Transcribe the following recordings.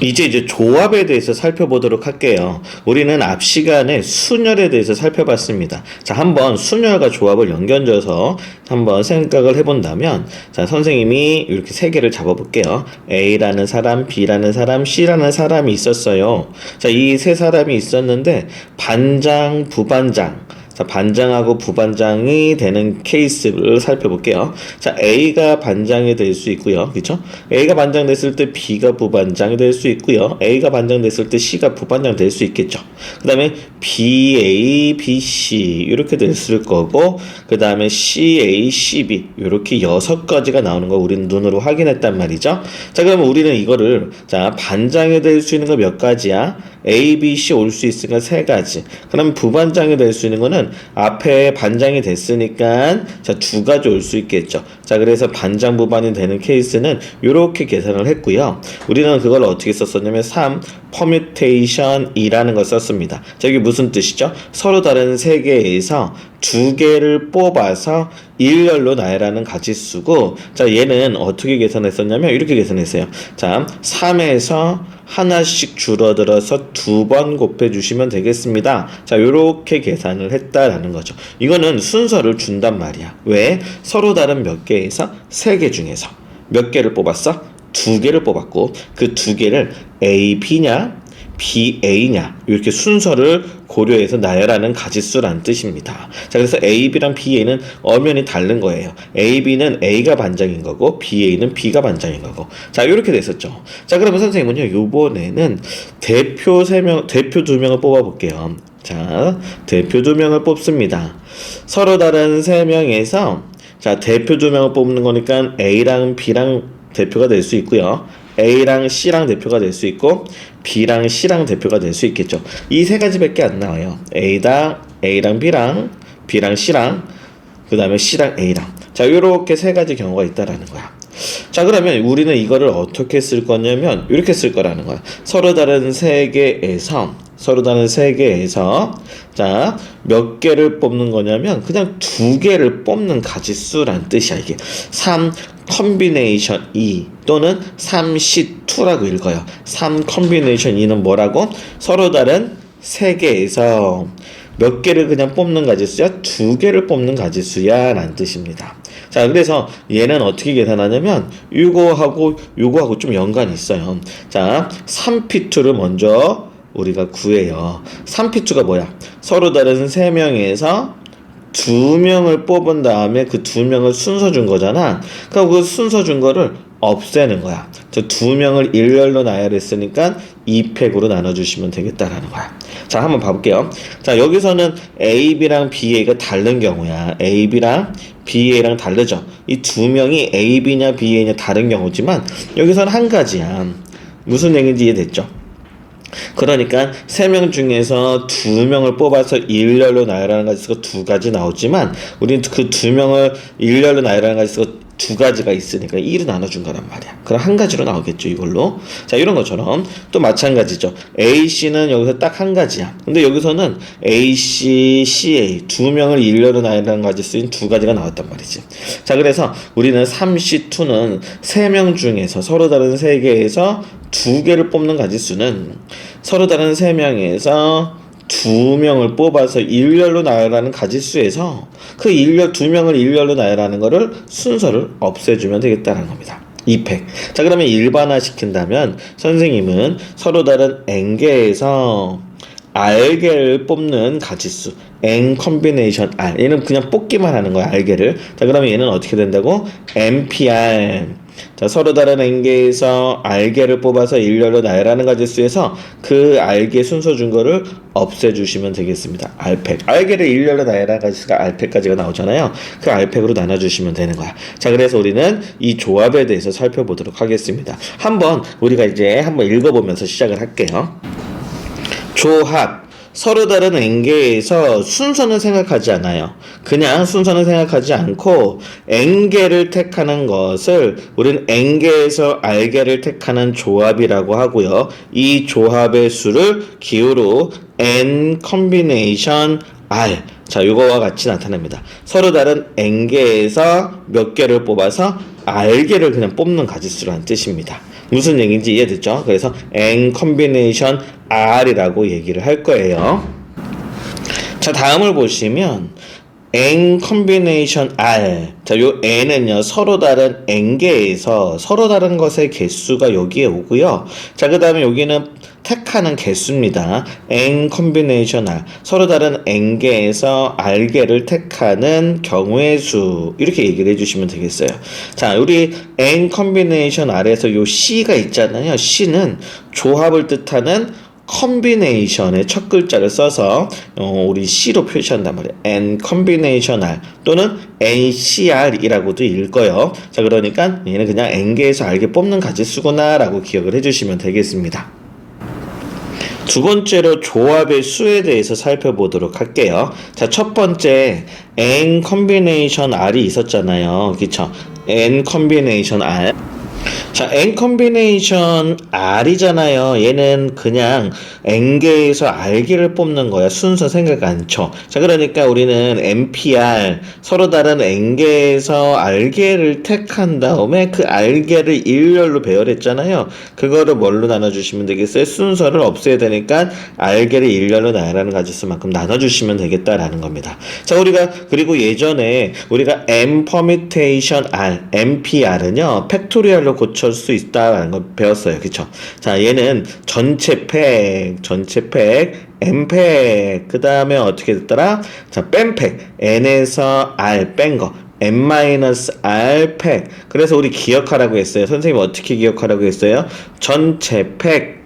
이제 이제 조합에 대해서 살펴보도록 할게요. 우리는 앞 시간에 순열에 대해서 살펴봤습니다. 자, 한번 순열과 조합을 연결져서 한번 생각을 해본다면, 자, 선생님이 이렇게 세 개를 잡아볼게요. A라는 사람, B라는 사람, C라는 사람이 있었어요. 자, 이 세 사람이 있었는데, 반장, 부반장, 자, 반장하고 부반장이 되는 케이스를 살펴볼게요. 자, A가 반장이 될 수 있고요. 그렇죠? A가 반장 됐을 때 B가 부반장이 될 수 있고요. A가 반장 됐을 때 C가 부반장 될 수 있겠죠. 그다음에 BA, BC 이렇게 됐을 거고 그다음에 CA, CB 이렇게 여섯 가지가 나오는 거 우리는 눈으로 확인했단 말이죠. 자, 그러면 우리는 이거를 자, 반장이 될 수 있는 거 몇 가지야? A, B, C 올 수 있으니까 세 가지. 그럼 부반장이 될 수 있는 거는 앞에 반장이 됐으니까 자, 두 가지 올 수 있겠죠. 자, 그래서 반장 부반이 되는 케이스는 이렇게 계산을 했고요. 우리는 그걸 어떻게 썼었냐면 3 permutation이라는 걸 썼습니다. 자, 이게 무슨 뜻이죠? 서로 다른 세 개에서 두 개를 뽑아서 일렬로 나열하는 가지수고 자 얘는 어떻게 계산했었냐면 이렇게 계산했어요. 자 3에서 하나씩 줄어들어서 두 번 곱해 주시면 되겠습니다. 자 요렇게 계산을 했다라는 거죠. 이거는 순서를 준단 말이야. 왜? 서로 다른 몇 개에서? 세 개 중에서. 몇 개를 뽑았어 두 개를 뽑았고 그 두 개를 A, B냐 BA냐 이렇게 순서를 고려해서 나열하는 가지수란 뜻입니다. 자 그래서 A, B랑 BA는 엄연히 다른 거예요. A, B는 A가 반장인 거고 BA는 B가 반장인 거고 자 이렇게 됐었죠. 자 그러면 선생님은요 이번에는 대표 세 명, 대표 두 명을 뽑아 볼게요. 자 대표 두 명을 뽑습니다. 서로 다른 세 명에서 자 대표 두 명을 뽑는 거니까 A랑 B랑 대표가 될 수 있고요. A랑 C랑 대표가 될 수 있고 B랑 C랑 대표가 될 수 있겠죠. 이 세 가지밖에 안 나와요. A랑 A랑 B랑 B랑 C랑 그 다음에 C랑 A랑 자 이렇게 세 가지 경우가 있다라는 거야. 자 그러면 우리는 이거를 어떻게 쓸 거냐면 이렇게 쓸 거라는 거야. 서로 다른 세 개에서 서로 다른 세 개에서 자 몇 개를 뽑는 거냐면 그냥 두 개를 뽑는 가지수란 뜻이야 이게 3 컨비네이션 2 또는 3C2라고 읽어요. 3 컨비네이션 2는 뭐라고? 서로 다른 세 개에서 몇 개를 그냥 뽑는 가지수야? 두 개를 뽑는 가지수야 라는 뜻입니다. 자, 그래서 얘는 어떻게 계산하냐면 요거하고 요거하고 좀 연관이 있어요. 자, 3P2를 먼저 우리가 구해요. 3P2가 뭐야? 서로 다른 세 명에서 두 명을 뽑은 다음에 그 두 명을 순서 준 거잖아. 그럼 그 순서 준 거를 없애는 거야. 저 두 명을 일렬로 나열했으니까 2팩으로 나눠주시면 되겠다라는 거야. 자, 한번 봐볼게요. 자, 여기서는 A, B랑 BA가 다른 경우야. A, B랑 BA랑 다르죠. 이 두 명이 A, B냐 BA냐 다른 경우지만 여기서는 한 가지야. 무슨 얘기인지 이해됐죠? 그러니까 세 명 중에서 두 명을 뽑아서 일렬로 나열하는 가지수가 두 가지 나오지만 우리는 그 두 명을 일렬로 나열하는 가지수가 두 가지가 있으니까 2로 나눠준 거란 말이야. 그럼 한 가지로 나오겠죠, 이걸로. 자, 이런 것처럼 또 마찬가지죠. AC는 여기서 딱 한 가지야. 근데 여기서는 AC, CA 두 명을 일렬로 나열하는 가지수인 두 가지가 나왔단 말이지. 자, 그래서 우리는 3C2는 세 명 중에서 서로 다른 세 개에서 두 개를 뽑는 가지 수는 서로 다른 세 명에서 두 명을 뽑아서 일렬로 나열하는 가지수에서 그 일렬 두 명을 일렬로 나열하는 거를 순서를 없애주면 되겠다는 겁니다. 2팩. 자 그러면 일반화 시킨다면 선생님은 서로 다른 n개에서 r개를 뽑는 가지수 n 컨비네이션 r 얘는 그냥 뽑기만 하는 거야 r개를 자 그러면 얘는 어떻게 된다고 mpr 자, 서로 다른 n개에서 r개를 뽑아서 일렬로 나열하는 가지수에서 그 r개 순서 준 거를 없애주시면 되겠습니다. r팩. r개를 일렬로 나열하는 가지수가 r팩까지가 나오잖아요. 그 r팩으로 나눠주시면 되는 거야. 자, 그래서 우리는 이 조합에 대해서 살펴보도록 하겠습니다. 한번 우리가 이제 한번 읽어보면서 시작을 할게요. 조합. 서로 다른 n개에서 순서는 생각하지 않아요. 그냥 순서는 생각하지 않고 n개를 택하는 것을 우리는 n개에서 r개를 택하는 조합이라고 하고요. 이 조합의 수를 기호로 n 컨비네이션 r 자, 이거와 같이 나타납니다. 서로 다른 n개에서 몇 개를 뽑아서 r개를 그냥 뽑는 가지수라는 뜻입니다. 무슨 얘기인지 이해됐죠? 그래서 N combination R이라고 얘기를 할 거예요. 자, 다음을 보시면 N combination R. 자, 요 N은요, 서로 다른 N개에서 서로 다른 것의 개수가 여기에 오고요. 자, 그 다음에 여기는 택하는 개수입니다. N combination R. 서로 다른 N개에서 R개를 택하는 경우의 수. 이렇게 얘기를 해주시면 되겠어요. 자, 우리 N combination R에서 요 C가 있잖아요. C는 조합을 뜻하는 컨비네이션의 첫 글자를 써서 어, 우리 C로 표시한단 말이에요. N R 또는 NCR이라고도 읽어요. 자 그러니까 얘는 그냥 N개에서 R개 뽑는 가지수구나라고 기억을 해주시면 되겠습니다. 두 번째로 조합의 수에 대해서 살펴보도록 할게요. 자, 첫 번째 N combination R이 있었잖아요. 그쵸? N combination R. 자, N 컨비네이션 R이잖아요. 얘는 그냥 N개에서 R개를 뽑는 거야. 순서 생각 안 쳐. 자, 그러니까 우리는 NPR, 서로 다른 N개에서 R개를 택한 다음에 그 R개를 일렬로 배열했잖아요. 그거를 뭘로 나눠주시면 되겠어요? 순서를 없애야 되니까 R개를 일렬로 나열하는 가지수만큼 나눠주시면 되겠다라는 겁니다. 자, 우리가, 그리고 예전에 우리가 M permutation R, MPR은요, 팩토리얼로 고쳐 수 있다라는 걸 배웠어요. 그쵸? 자, 얘는 전체 팩, 전체 팩, M팩, 그 다음에 어떻게 됐더라? 자, 뺀팩, N에서 R 뺀 거. n-r 팩. 그래서 우리 기억하라고 했어요. 선생님 어떻게 기억하라고 했어요? 전체 팩,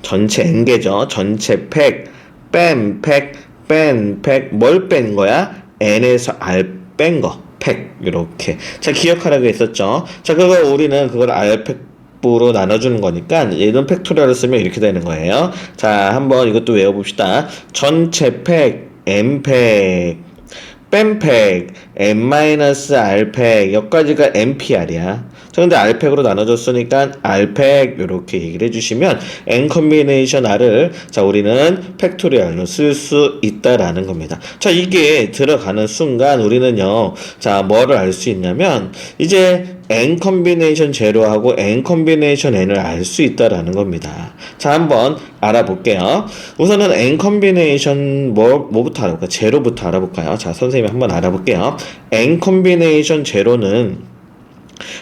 전체 n개죠. 전체 팩, 뺀 팩, 뺀 팩, 뭘 뺀 거야? n에서 r 뺀 거. 팩 이렇게. 자 기억하라고 했었죠. 자 그거 우리는 그걸 알팩부로 나눠주는 거니까 얘는 팩토리얼을 쓰면 이렇게 되는 거예요. 자 한번 이것도 외워봅시다. 전체 팩 m팩 뺀팩 n-r팩 여기까지가 npr이야. 자 근데 r팩으로 나눠줬으니까 r팩 이렇게 얘기를 해주시면 n 컨비네이션 r을 자 우리는 팩토리얼로 쓸 수 있다라는 겁니다. 자 이게 들어가는 순간 우리는요 자 뭐를 알 수 있냐면 이제 n 컨비네이션 제로하고 n 컨비네이션 n을 알 수 있다라는 겁니다. 자 한번 알아볼게요. 우선은 n 컨비네이션 뭐 뭐부터 알아볼까요? 제로부터 알아볼까요? 자 선생님이 한번 알아볼게요. N 컨비네이션 제로는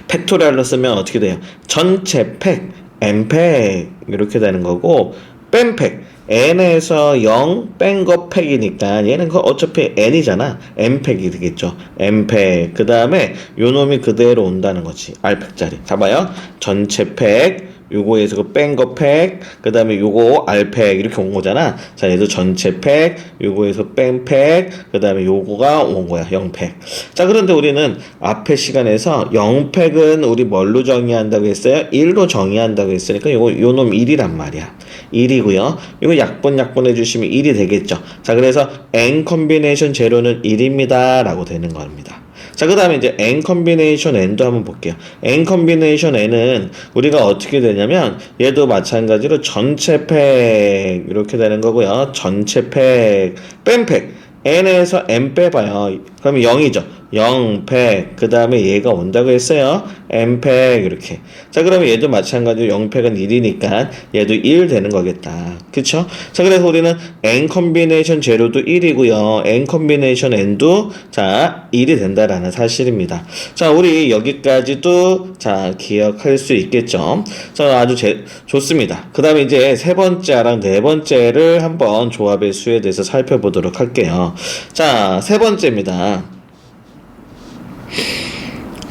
팩토리얼로 쓰면 어떻게 돼요? 전체 팩, n팩 이렇게 되는 거고 뺀팩 n에서 0 뺀 거 팩이니까 얘는 그 어차피 n이잖아. N팩이 되겠죠. N팩. 그 다음에 요 놈이 그대로 온다는 거지. r팩짜리. 잡아요. 전체 팩 요거에서 그 뺀 거 팩, 그 다음에 요거 알팩 이렇게 온 거잖아. 자, 얘도 전체 팩, 요거에서 뺀 팩, 그 다음에 요거가 온 거야, 0팩. 자, 그런데 우리는 앞에 시간에서 0팩은 우리 뭘로 정의한다고 했어요? 1로 정의한다고 했으니까 요거, 요 놈 1이란 말이야. 1이고요. 이거 약분 약분 해주시면 1이 되겠죠. 자, 그래서 n 컨비네이션 제로는 1입니다. 라고 되는 겁니다. 자, 그 다음에 이제 n 컨비네이션 n도 한번 볼게요. n 컨비네이션 n은 우리가 어떻게 되냐면 얘도 마찬가지로 전체 팩 이렇게 되는 거고요. 전체 팩, 뺀 팩. n에서 n 빼봐요. 그러면 0이죠. 0, 100, 그 다음에 얘가 온다고 했어요. 100 이렇게. 자, 그러면 얘도 마찬가지로 0, 100은 1이니까 얘도 1 되는 거겠다. 그쵸? 자, 그래서 우리는 n 컨비네이션 제로도 1이고요. n 컨비네이션 n도 자, 1이 된다라는 사실입니다. 자, 우리 여기까지도 자, 기억할 수 있겠죠? 자, 아주 제, 좋습니다. 그 다음에 이제 세 번째랑 네 번째를 한번 조합의 수에 대해서 살펴보도록 할게요. 자, 세 번째입니다.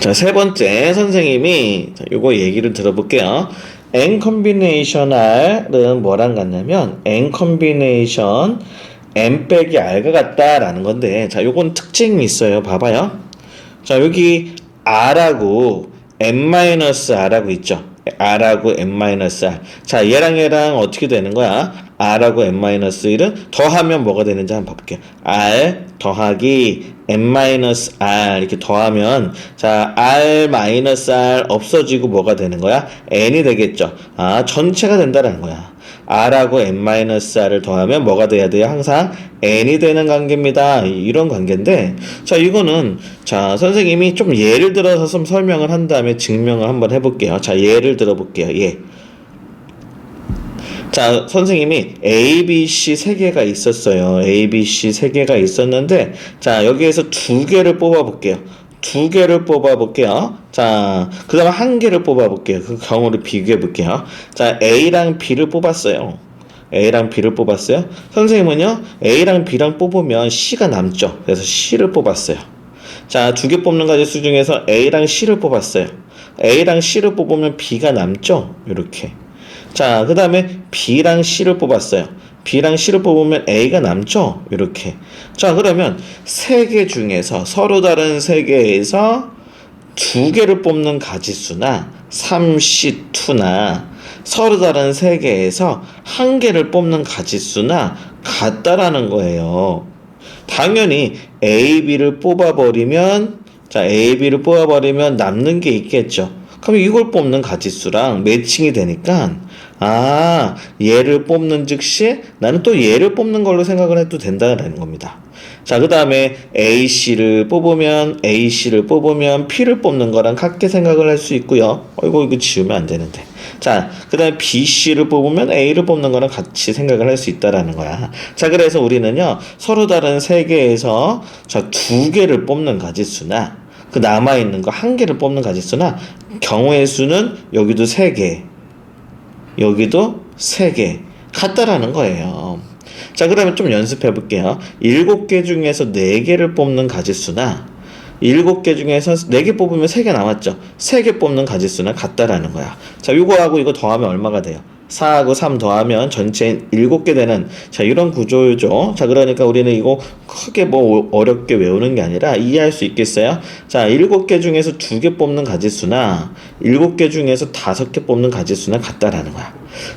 자, 세 번째 선생님이 자, 요거 얘기를 들어볼게요. n 컨비네이션 r은 뭐랑 같냐면 n 컨비네이션 n 빼기 r가 같다라는 건데 자, 요건 특징이 있어요. 봐봐요. 자, 여기 r하고 n-r하고 있죠. R하고 n-r. 자, 얘랑 얘랑 어떻게 되는 거야? r하고 n-1은 더하면 뭐가 되는지 한번 볼게요. r 더하기 n-r 이렇게 더하면 자, r-r 없어지고 뭐가 되는 거야? n이 되겠죠. 아, 전체가 된다는 거야. R하고 n-r을 더하면 뭐가 돼야 돼요? 항상 n이 되는 관계입니다. 이런 관계인데 자 이거는 자 선생님이 좀 예를 들어서 좀 설명을 한 다음에 증명을 한번 해볼게요. 자 예를 들어볼게요. 예. 자, 선생님이 A, B, C 세 개가 있었어요. A, B, C 세 개가 있었는데, 자, 여기에서 두 개를 뽑아볼게요. 두 개를 뽑아 볼게요. 자, 그 다음에 한 개를 뽑아 볼게요. 그 경우를 비교해 볼게요. 자, A랑 B를 뽑았어요. A랑 B를 뽑았어요. 선생님은요, A랑 B랑 뽑으면 C가 남죠. 그래서 C를 뽑았어요. 자, 두 개 뽑는 가지수 중에서 A랑 C를 뽑았어요. A랑 C를 뽑으면 B가 남죠? 이렇게. 자, 그 다음에 B랑 C를 뽑았어요. B랑 C를 뽑으면 A가 남죠? 이렇게. 자, 그러면 세 개 중에서 서로 다른 세 개에서 두 개를 뽑는 가지수나 3C2나 서로 다른 세 개에서 한 개를 뽑는 가지수나 같다라는 거예요. 당연히 A, B를 뽑아버리면 자, A, B를 뽑아버리면 남는 게 있겠죠. 그럼 이걸 뽑는 가지수랑 매칭이 되니까 아 얘를 뽑는 즉시 나는 또 얘를 뽑는 걸로 생각을 해도 된다는 겁니다. 자, 그 다음에 AC를 뽑으면, AC를 뽑으면 P를 뽑는 거랑 같게 생각을 할 수 있고요. 어이구, 이거 지우면 안 되는데. 자, 그 다음에 BC를 뽑으면 A를 뽑는 거랑 같이 생각을 할 수 있다라는 거야. 자, 그래서 우리는요, 서로 다른 세 개에서 자, 두 개를 뽑는 가지수나, 그 남아있는 거 한 개를 뽑는 가지수나, 경우의 수는 여기도 세 개, 여기도 세 개, 같다라는 거예요. 자, 그러면 좀 연습해 볼게요. 일곱 개 중에서 네 개를 뽑는 가지수나 일곱 개 중에서 네개 뽑으면 세개 남았죠. 세개 뽑는 가지수나 같다라는 거야. 자, 이거하고 이거 더하면 얼마가 돼요? 4하고 3 더하면 전체 7개 되는 자 이런 구조죠. 자 그러니까 우리는 이거 크게 뭐 어렵게 외우는 게 아니라 이해할 수 있겠어요? 자 7개 중에서 2개 뽑는 가지수나 7개 중에서 5개 뽑는 가지수나 같다라는 거야.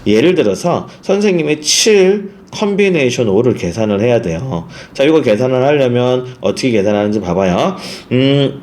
예를 들어서 선생님이 7 컨비네이션 5를 계산을 해야 돼요. 자 이거 계산을 하려면 어떻게 계산하는지 봐봐요. 음,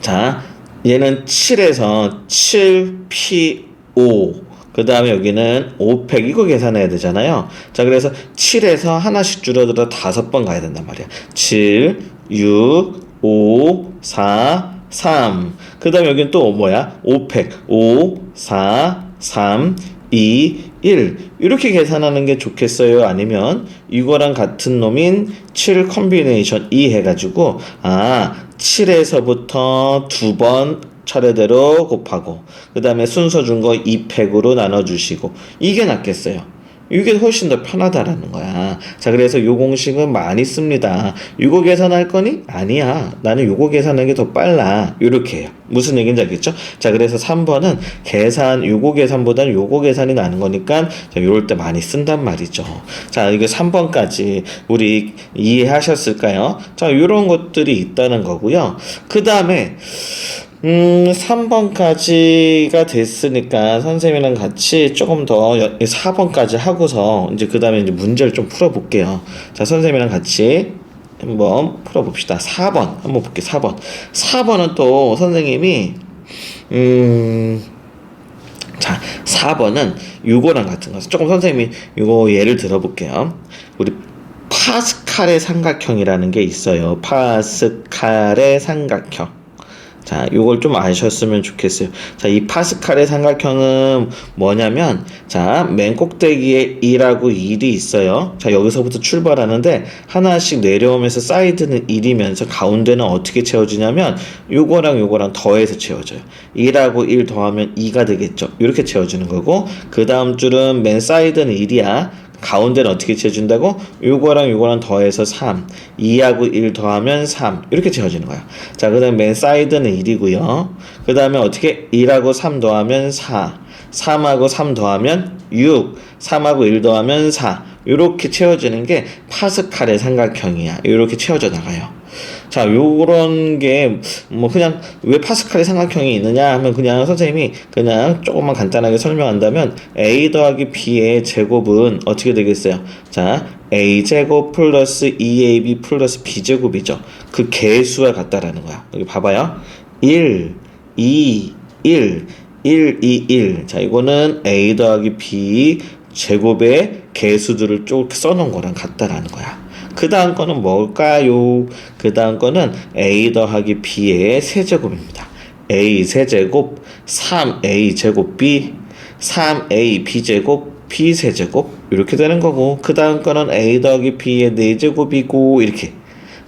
자 얘는 7에서 7P5 그 다음에 여기는 5팩 이거 계산해야 되잖아요. 자 그래서 7에서 하나씩 줄어들어 다섯 번 가야 된단 말이야. 7, 6, 5, 4, 3. 그 다음에 여기는 또 뭐야? 5팩 5, 4, 3, 2, 1 이렇게 계산하는 게 좋겠어요? 아니면 이거랑 같은 놈인 7 컨비네이션 2 해가지고 아 7에서부터 두 번 차례대로 곱하고 그 다음에 순서 준 거 2팩으로 나눠주시고 이게 낫겠어요. 이게 훨씬 더 편하다라는 거야. 자, 그래서 요 공식은 많이 씁니다. 요거 계산할 거니? 아니야. 나는 요거 계산하는 게 더 빨라. 요렇게 해요. 무슨 얘기인지 알겠죠? 자, 그래서 3번은 계산, 요거 계산보다는 요거 계산이 나는 거니까, 자, 요럴 때 많이 쓴단 말이죠. 자, 이게 3번까지 우리 이해하셨을까요? 자, 요런 것들이 있다는 거고요. 그 다음에, 음, 3번까지가 됐으니까 선생님이랑 같이 조금 더 4번까지 하고서 이제 그 다음에 이제 문제를 좀 풀어볼게요. 자, 선생님이랑 같이 한번 풀어봅시다. 4번. 한번 볼게요. 4번. 4번은 또 선생님이, 음, 자, 4번은 요거랑 같은 거. 조금 선생님이 요거 예를 들어볼게요. 우리 파스칼의 삼각형이라는 게 있어요. 파스칼의 삼각형. 자, 요걸 좀 아셨으면 좋겠어요. 자, 이 파스칼의 삼각형은 뭐냐면, 자, 맨 꼭대기에 2라고 1이 있어요. 자, 여기서부터 출발하는데, 하나씩 내려오면서 사이드는 1이면서 가운데는 어떻게 채워지냐면, 요거랑 요거랑 더해서 채워져요. 2라고 1 더하면 2가 되겠죠. 이렇게 채워지는 거고, 그 다음 줄은 맨 사이드는 1이야. 가운데는 어떻게 채워준다고? 요거랑 요거랑 더해서 3. 2하고 1 더하면 3. 이렇게 채워지는 거야. 자, 그 다음에 맨 사이드는 1이고요. 그 다음에 어떻게 1하고 3 더하면 4. 3하고 3 더하면 6. 3하고 1 더하면 4. 이렇게 채워지는 게 파스칼의 삼각형이야. 이렇게 채워져 나가요. 자, 요런 게, 뭐, 그냥, 왜 파스칼의 삼각형이 있느냐 하면 그냥 선생님이 그냥 조금만 간단하게 설명한다면, a 더하기 b의 제곱은 어떻게 되겠어요? 자, a제곱 플러스 2ab 플러스 b제곱이죠. 그 개수와 같다라는 거야. 여기 봐봐요. 1, 2, 1, 1, 2, 1. 자, 이거는 a 더하기 b 제곱의 개수들을 쭉 써놓은 거랑 같다라는 거야. 그 다음 거는 뭘까요? 그 다음 거는 a 더하기 b의 세제곱입니다. a 세제곱 3a 제곱 b 3a b제곱 b 세제곱 이렇게 되는 거고 그 다음 거는 a 더하기 b의 4제곱이고 이렇게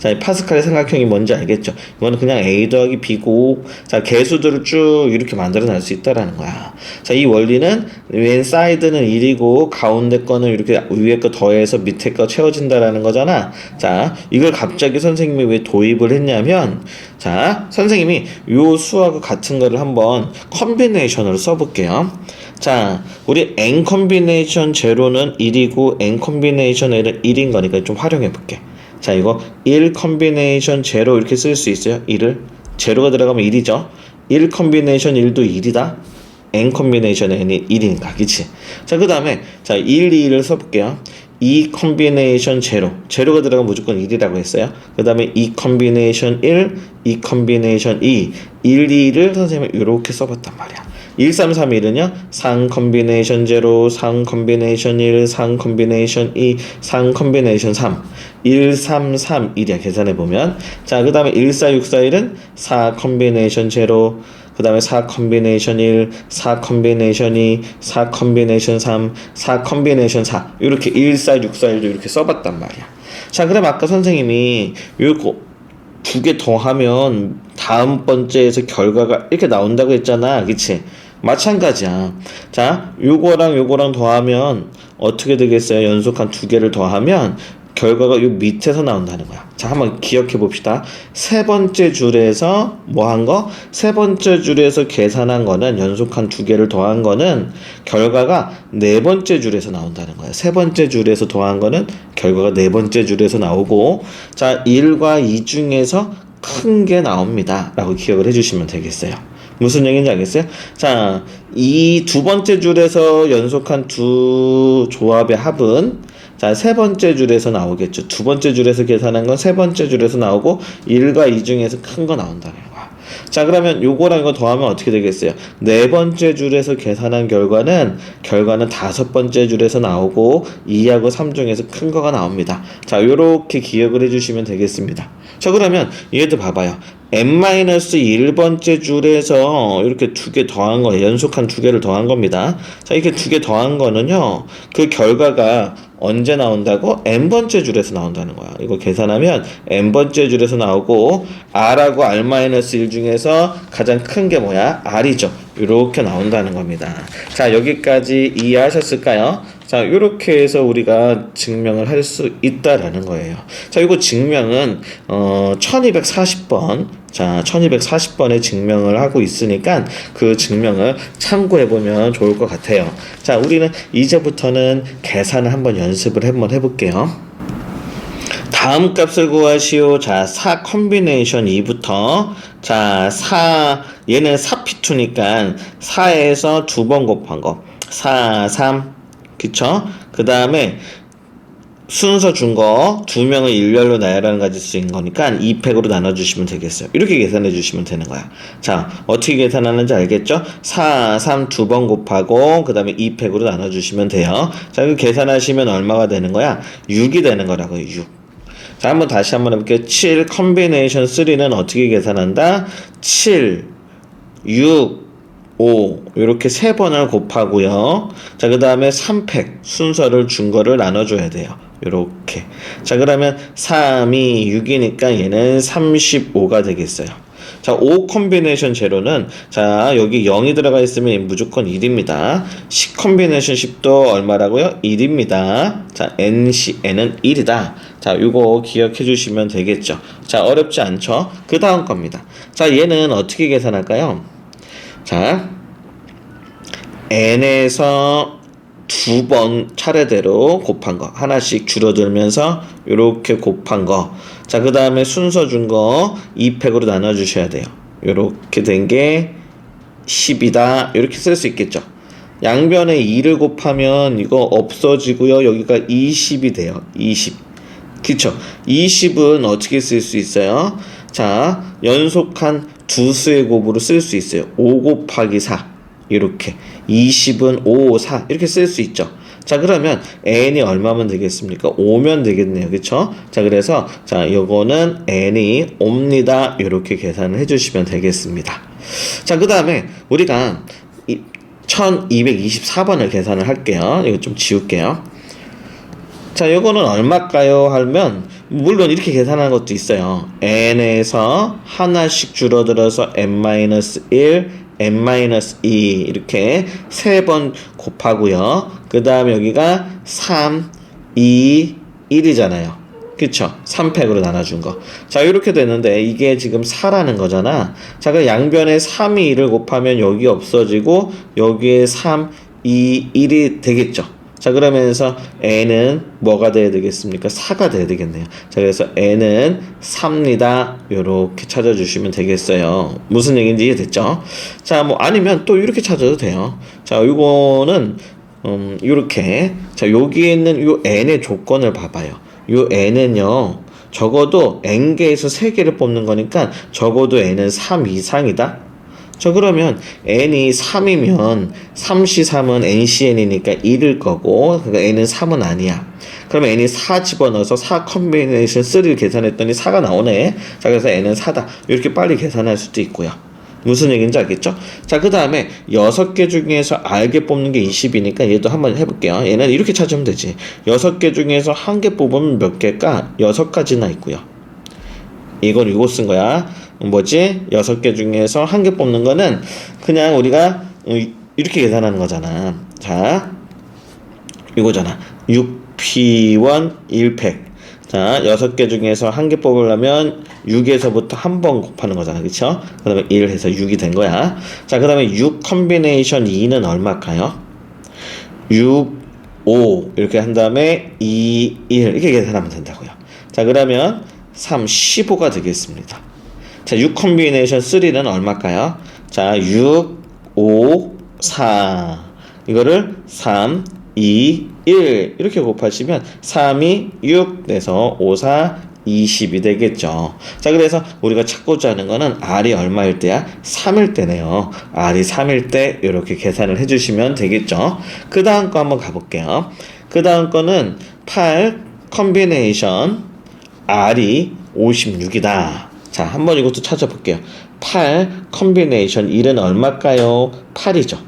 자, 파스칼의 삼각형이 뭔지 알겠죠? 이거는 그냥 a 더하기 b고, 자, 개수들을 쭉 이렇게 만들어낼 수 있다라는 거야. 자, 이 원리는 왼 사이드는 1이고, 가운데 거는 이렇게 위에 거 더해서 밑에 거 채워진다라는 거잖아. 자, 이걸 갑자기 선생님이 왜 도입을 했냐면, 자, 선생님이 요 수하고 같은 거를 한번 컨비네이션으로 써볼게요. 자, 우리 n 컨비네이션 제로는 1이고, n 컨비네이션 L은 1인 거니까 좀 활용해 볼게. 자, 이거 1 컨비네이션 제로 이렇게 쓸 수 있어요. 1을. 제로가 들어가면 1이죠. 1 컨비네이션 1도 1이다. n 컨비네이션 n이 1이니까. 그치? 자, 그 다음에, 자, 1, 2를 써 볼게요. 2 컨비네이션 제로. 제로가 들어가면 무조건 1이라고 했어요. 그 다음에 2 컨비네이션 1, 2 컨비네이션 2. 1, 2를 선생님이 이렇게 써 봤단 말이야. 1331은요, 상 컨비네이션 제로, 상 컨비네이션 1, 상 컨비네이션 2, 상 컨비네이션 3. 1331이야, 계산해 보면. 자, 그 다음에 14641은 4 컨비네이션 제로, 그 다음에 4 컨비네이션 1, 4 컨비네이션 2, 4 컨비네이션 3, 4 컨비네이션 4. 이렇게 14641도 이렇게 써봤단 말이야. 자, 그럼 아까 선생님이 요거 두 개 더하면 다음 번째에서 결과가 이렇게 나온다고 했잖아. 그치? 마찬가지야. 자, 요거랑 요거랑 더하면 어떻게 되겠어요? 연속한 두 개를 더하면 결과가 요 밑에서 나온다는 거야. 자, 한번 기억해 봅시다. 세 번째 줄에서 뭐 한 거? 세 번째 줄에서 계산한 거는 연속한 두 개를 더한 거는 결과가 네 번째 줄에서 나온다는 거야. 세 번째 줄에서 더한 거는 결과가 네 번째 줄에서 나오고 자, 1과 2 중에서 큰 게 나옵니다. 라고 기억을 해 주시면 되겠어요. 무슨 얘기인지 알겠어요? 자, 이 두 번째 줄에서 연속한 두 조합의 합은 자, 세 번째 줄에서 나오겠죠. 두 번째 줄에서 계산한 건 세 번째 줄에서 나오고 1과 2 중에서 큰 거 나온다는 거야. 자, 그러면 요거랑 이거 더하면 어떻게 되겠어요? 네 번째 줄에서 계산한 결과는 결과는 다섯 번째 줄에서 나오고 2하고 3 중에서 큰 거가 나옵니다. 자, 요렇게 기억을 해 주시면 되겠습니다. 자, 그러면 얘도 봐봐요. N-1번째 줄에서 이렇게 두 개 더한 거, 연속한 두 개를 더한 겁니다. 자, 이렇게 두 개 더한 거는요, 그 결과가 언제 나온다고? n번째 줄에서 나온다는 거야. 이거 계산하면 n번째 줄에서 나오고, r하고 r-1 중에서 가장 큰 게 뭐야? r이죠. 이렇게 나온다는 겁니다. 자, 여기까지 이해하셨을까요? 자, 이렇게 해서 우리가 증명을 할 수 있다라는 거예요. 자, 이거 증명은 어 1240번 자, 1240번의 증명을 하고 있으니까 그 증명을 참고해 보면 좋을 것 같아요. 자, 우리는 이제부터는 계산을 한번 연습을 한번 해 볼게요. 다음 값을 구하시오. 자, 4 컨비네이션 2부터 자, 4 얘는 4p2니까 4에서 두 번 곱한 거. 4 3 그쵸? 그 다음에 순서 준 거 두 명을 일렬로 나열하는 가지수인 거니까 2팩으로 나눠주시면 되겠어요. 이렇게 계산해 주시면 되는 거야. 자, 어떻게 계산하는지 알겠죠? 4, 3 두 번 곱하고 그 다음에 2팩으로 나눠주시면 돼요. 자, 그 계산하시면 얼마가 되는 거야? 6이 되는 거라고요. 6. 자, 한번 다시 한번 해볼게요. 7 컨비네이션 3는 어떻게 계산한다? 7, 6, 5 이렇게 세 번을 곱하고요. 자, 그 다음에 3팩 순서를 준 거를 나눠줘야 돼요. 이렇게. 자, 그러면 3이 6이니까 얘는 35가 되겠어요. 자, 5 컨비네이션 제로는 자, 여기 0이 들어가 있으면 무조건 1입니다. 10 컨비네이션 10도 얼마라고요? 1입니다. 자, NC, N은 1이다. 자, 이거 기억해 주시면 되겠죠. 자, 어렵지 않죠? 그 다음 겁니다. 자, 얘는 어떻게 계산할까요? 자, n에서 두 번 차례대로 곱한 거 하나씩 줄어들면서 이렇게 곱한 거. 자, 그 다음에 순서 준 거 2팩으로 나눠 주셔야 돼요. 이렇게 된 게 10이다. 이렇게 쓸 수 있겠죠. 양변에 2를 곱하면 이거 없어지고요. 여기가 20이 돼요. 20. 그쵸? 20은 어떻게 쓸 수 있어요? 자, 연속한 두 수의 곱으로 쓸 수 있어요. 5 곱하기 4. 이렇게. 20은 5, 4. 이렇게 쓸 수 있죠. 자, 그러면 n이 얼마면 되겠습니까? 5면 되겠네요. 그쵸? 자, 그래서, 자, 요거는 n이 옵니다. 이렇게 계산을 해주시면 되겠습니다. 자, 그 다음에 우리가 이 1224번을 계산을 할게요. 이거 좀 지울게요. 자, 요거는 얼마일까요? 하면 물론 이렇게 계산하는 것도 있어요. n에서 하나씩 줄어들어서 n-1, n-2 이렇게 세 번 곱하고요. 그 다음에 여기가 3, 2, 1이잖아요. 그쵸? 3팩으로 나눠준 거. 자, 이렇게 되는데, 이게 지금 4라는 거잖아. 자, 그 양변에 3이 1을 곱하면 여기 없어지고, 여기에 3, 2, 1이 되겠죠? 자, 그러면서 n은 뭐가 돼야 되겠습니까? 4가 돼야 되겠네요. 자, 그래서 n은 4입니다. 요렇게 찾아주시면 되겠어요. 무슨 얘기인지 이해됐죠? 자, 뭐, 아니면 또 이렇게 찾아도 돼요. 자, 요거는, 음, 요렇게. 자, 여기에 있는 요 n의 조건을 봐봐요. 요 n은요, 적어도 n개에서 3개를 뽑는 거니까 적어도 n은 3 이상이다. 저 그러면 n이 3이면 3c3은 ncn이니까 1일 거고 그러니까 n은 3은 아니야. 그러면 n이 4 집어넣어서 4 컨비네이션 3를 계산했더니 4가 나오네. 자 그래서 n은 4다. 이렇게 빨리 계산할 수도 있고요. 무슨 얘기인지 알겠죠? 자, 그 다음에 여섯 개 중에서 알게 뽑는 게 20이니까 얘도 한번 해볼게요. 얘는 이렇게 찾으면 되지. 여섯 개 중에서 한 개 뽑으면 몇 개일까? 여섯 가지나 있고요. 이걸 이거 쓴 거야. 뭐지? 여섯 개 중에서 한 개 뽑는 거는 그냥 우리가 이렇게 계산하는 거잖아. 자, 이거잖아. 6P1 1팩. 자, 여섯 개 중에서 한 개 뽑으려면 6에서부터 한 번 곱하는 거잖아. 그쵸? 그 다음에 1 해서 6이 된 거야. 자, 그 다음에 6 컨비네이션 2는 얼마일까요? 6, 5 이렇게 한 다음에 2, 1 이렇게 계산하면 된다고요. 자, 그러면 3, 15가 되겠습니다. 자, 6 컨비네이션 3는 얼마일까요? 자, 6, 5, 4 이거를 3, 2, 1 이렇게 곱하시면 3이 6 내서 5, 4, 20이 되겠죠. 자, 그래서 우리가 찾고자 하는 거는 R이 얼마일 때야? 3일 때네요. R이 3일 때 이렇게 계산을 해주시면 되겠죠. 그 다음 거 한번 가볼게요. 그 다음 거는 8 컨비네이션 R이 56이다. 자, 한번 이것도 찾아볼게요. 8 컨비네이션 1은 얼마일까요? 8이죠.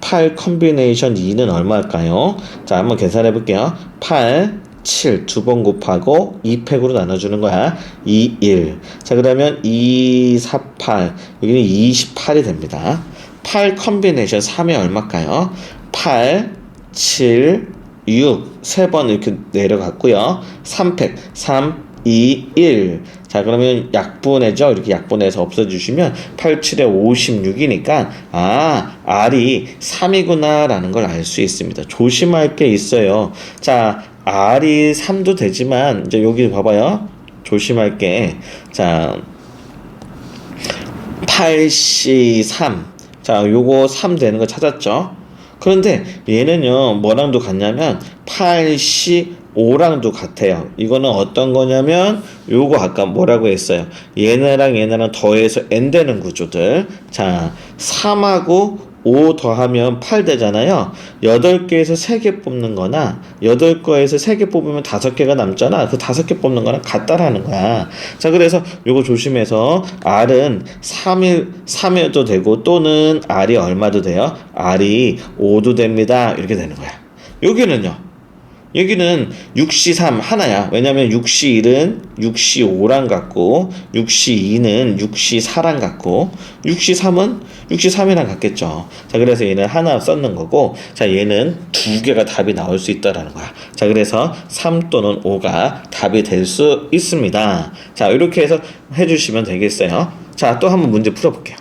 8 컨비네이션 2는 얼마일까요? 자, 한번 계산해 볼게요. 8, 7 두 번 곱하고 2팩으로 나눠주는 거야. 2, 1. 자, 그러면 2, 4, 8. 여기는 28이 됩니다. 8 컨비네이션 3이 얼마일까요? 8, 7, 6. 세 번 이렇게 내려갔고요. 3팩. 3, 2, 1. 자, 그러면 약분해죠? 이렇게 약분해서 없어주시면 8, 7에 56이니까, 아, R이 3이구나, 라는 걸 알 수 있습니다. 조심할 게 있어요. 자, R이 3도 되지만, 이제 여기 봐봐요. 조심할 게, 자, 8C 3. 자, 요거 3 되는 거 찾았죠? 그런데 얘는요, 뭐랑도 같냐면, 8C 5랑도 같아요. 이거는 어떤 거냐면 요거 아까 뭐라고 했어요. 얘네랑 얘네랑 더해서 n 되는 구조들. 자, 3하고 5 더하면 8 되잖아요. 8개에서 3개 뽑는 거나 8거에서 3개 뽑으면 5개가 남잖아. 그 5개 뽑는 거랑 같다라는 거야. 자, 그래서 요거 조심해서 R은 3일 3일도 되고 또는 R이 얼마도 돼요? R이 5도 됩니다. 이렇게 되는 거야. 여기는요. 여기는 6C3 하나야. 왜냐면 6C1은 6C5랑 같고 6C2는 6C4랑 같고 6C3은 6C3이랑 같겠죠. 자, 그래서 얘는 하나 썼는 거고 자, 얘는 두 개가 답이 나올 수 있다라는 거야. 자, 그래서 3 또는 5가 답이 될 수 있습니다. 자, 이렇게 해서 해 주시면 되겠어요. 자, 또 한번 문제 풀어 볼게요.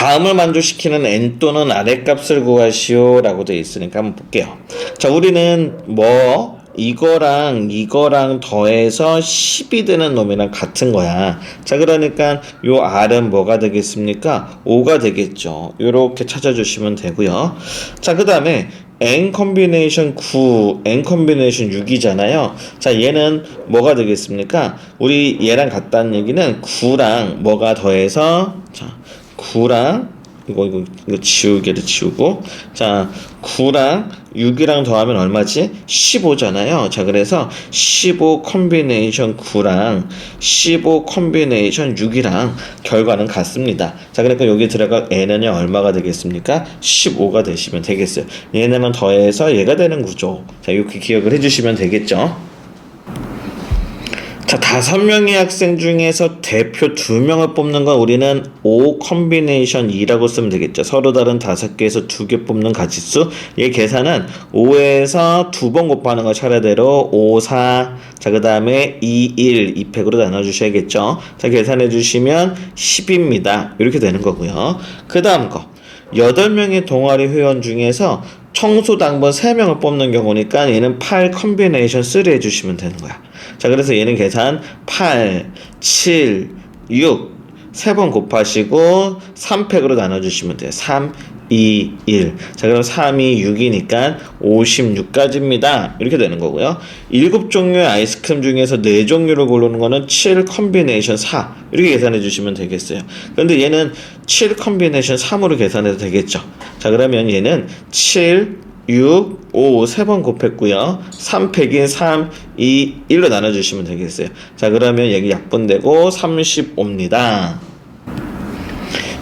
다음을 만족시키는 n 또는 아래 값을 구하시오라고 되어 있으니까 한번 볼게요. 자, 우리는 뭐 이거랑 이거랑 더해서 10이 되는 놈이랑 같은 거야. 자, 그러니까 요 r은 뭐가 되겠습니까? 5가 되겠죠. 요렇게 찾아주시면 되고요. 자, 그 다음에 n 컨비네이션 9, n 컨비네이션 6이잖아요. 자, 얘는 뭐가 되겠습니까? 우리 얘랑 같다는 얘기는 9랑 뭐가 더해서 자, 9랑 이거 이거 이거 지우개를 지우고 자 9랑 6이랑 더하면 얼마지? 15잖아요. 자 그래서 15 콤비네이션 9랑 15 콤비네이션 6이랑 결과는 같습니다. 자 그러니까 여기 들어갈 n은요 얼마가 되겠습니까? 15가 되시면 되겠어요. 얘네만 더해서 얘가 되는 구조. 자 이렇게 기억을 해주시면 되겠죠. 자, 다섯 명의 학생 중에서 대표 두 명을 뽑는 건 우리는 O 컨비네이션 2라고 쓰면 되겠죠. 서로 다른 다섯 개에서 두 개 뽑는 가지수. 얘 계산은 5에서 두 번 곱하는 거 차례대로 5, 4. 자, 그 다음에 2, 1, 2팩으로 나눠주셔야겠죠. 자, 계산해 주시면 10입니다. 이렇게 되는 거고요. 그 다음 거. 8명의 동아리 회원 중에서 청소 당번 3명을 뽑는 경우니까 얘는 8 컨비네이션 3 해주시면 되는 거야. 자, 그래서 얘는 계산 8, 7, 6, 3번 곱하시고 3팩으로 나눠주시면 돼요. 3, 2, 1. 자, 그럼 3이 6이니까 56까지입니다. 이렇게 되는 거고요. 7종류의 아이스크림 중에서 4종류를 고르는 거는 7 컨비네이션 4. 이렇게 계산해 주시면 되겠어요. 근데 얘는 7 컨비네이션 3으로 계산해도 되겠죠. 자, 그러면 얘는 7, 6, 5, 3번 곱했고요. 3팩인 3, 2, 1로 나눠주시면 되겠어요. 자, 그러면 여기 약분되고 35입니다.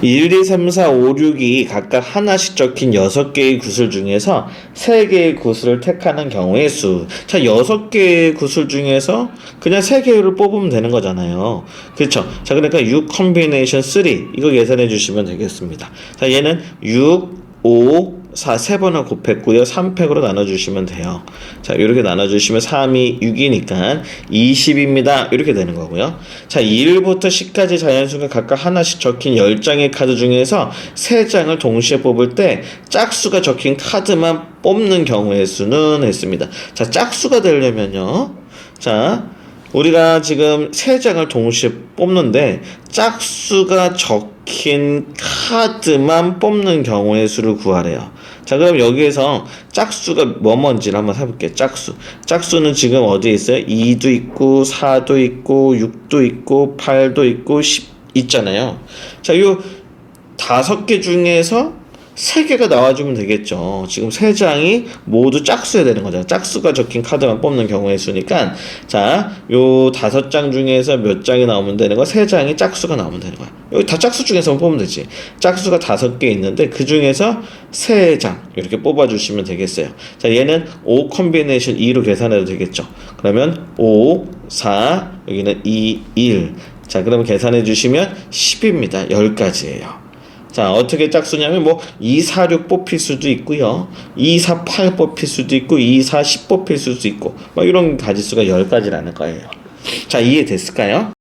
1, 2, 3, 4, 5, 6이 각각 하나씩 적힌 6개의 구슬 중에서 3개의 구슬을 택하는 경우의 수. 자, 6개의 구슬 중에서 그냥 3개를 뽑으면 되는 거잖아요. 그렇죠? 자, 그러니까 6 컨비네이션 3 이거 계산해 주시면 되겠습니다. 자, 얘는 6, 5, 4, 3번을 곱했고요. 3팩으로 나눠주시면 돼요. 자, 이렇게 나눠주시면 3이 6이니까 20입니다. 이렇게 되는 거고요. 자, 1부터 10까지 자연수가 각각 하나씩 적힌 10장의 카드 중에서 3장을 동시에 뽑을 때 짝수가 적힌 카드만 뽑는 경우의 수는 했습니다. 자, 짝수가 되려면요. 자, 우리가 지금 세 장을 동시에 뽑는데 짝수가 적 힌 카드만 뽑는 경우의 수를 구하래요. 자, 그럼 여기에서 짝수가 뭐 뭔지를 한번 해볼게요. 짝수. 짝수는 지금 어디에 있어요? 2도 있고, 4도 있고, 6도 있고, 8도 있고, 10 있잖아요. 자, 요 다섯 개 중에서 세 개가 나와주면 되겠죠. 지금 세 장이 모두 짝수야 되는 거잖아. 짝수가 적힌 카드만 뽑는 경우의 수니까 자, 요 다섯 장 중에서 몇 장이 나오면 되는 거? 세 장이 짝수가 나오면 되는 거야. 여기 다 짝수 중에서만 뽑으면 되지. 짝수가 다섯 개 있는데 그 중에서 세장 이렇게 뽑아주시면 되겠어요. 자, 얘는 5 컨비네이션 2로 계산해도 되겠죠. 그러면 5, 4, 여기는 2, 1. 자, 그러면 계산해 주시면 10입니다. 10가지예요. 자, 어떻게 짝수냐면 뭐 2, 4, 6 뽑힐 수도 있고요. 2, 4, 8 뽑힐 수도 있고 2, 4, 10 뽑힐 수도 있고 뭐 이런 가지수가 10가지라는 거예요. 자, 이해됐을까요?